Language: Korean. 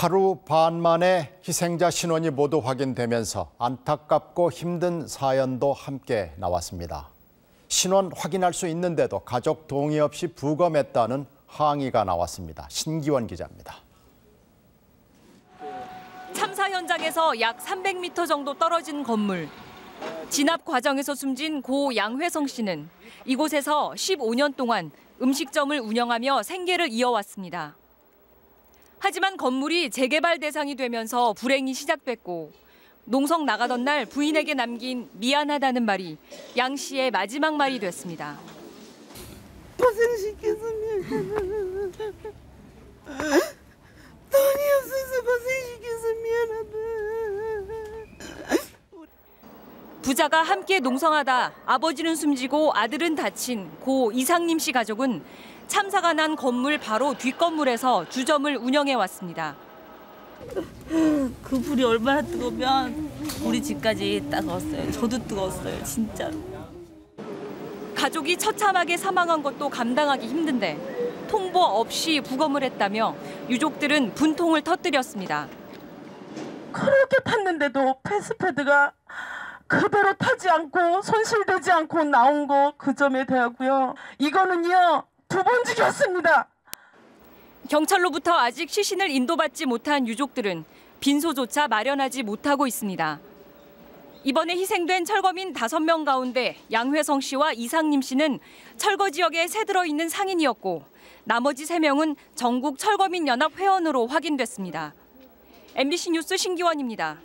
하루 반 만에 희생자 신원이 모두 확인되면서 안타깝고 힘든 사연도 함께 나왔습니다. 신원 확인할 수 있는데도 가족 동의 없이 부검했다는 항의가 나왔습니다. 신기원 기자입니다. 참사 현장에서 약 300m 정도 떨어진 건물. 진압 과정에서 숨진 고 양회성 씨는 이곳에서 15년 동안 음식점을 운영하며 생계를 이어왔습니다. 하지만 건물이 재개발 대상이 되면서 불행이 시작됐고 농성 나가던 날 부인에게 남긴 미안하다는 말이 양 씨의 마지막 말이 됐습니다. 고생시켜서 미안하다. 돈이 없어서 고생시켜서 미안하다. 부자가 함께 농성하다 아버지는 숨지고 아들은 다친 고 이상님 씨 가족은 참사가 난 건물 바로 뒷건물에서 주점을 운영해 왔습니다. 그 불이 얼마나 뜨거우면 우리 집까지 따가웠어요. 저도 뜨거웠어요, 진짜로. 가족이 처참하게 사망한 것도 감당하기 힘든데 통보 없이 부검을 했다며 유족들은 분통을 터뜨렸습니다. 그렇게 탔는데도 패스패드가 그대로 타지 않고 손실되지 않고 나온 거 그 점에 대하고요. 이거는요 두 번 죽였습니다. 경찰로부터 아직 시신을 인도받지 못한 유족들은 빈소조차 마련하지 못하고 있습니다. 이번에 희생된 철거민 5명 가운데 양회성 씨와 이상님 씨는 철거 지역에 새들어 있는 상인이었고 나머지 3명은 전국 철거민 연합 회원으로 확인됐습니다. MBC 뉴스 신기원입니다.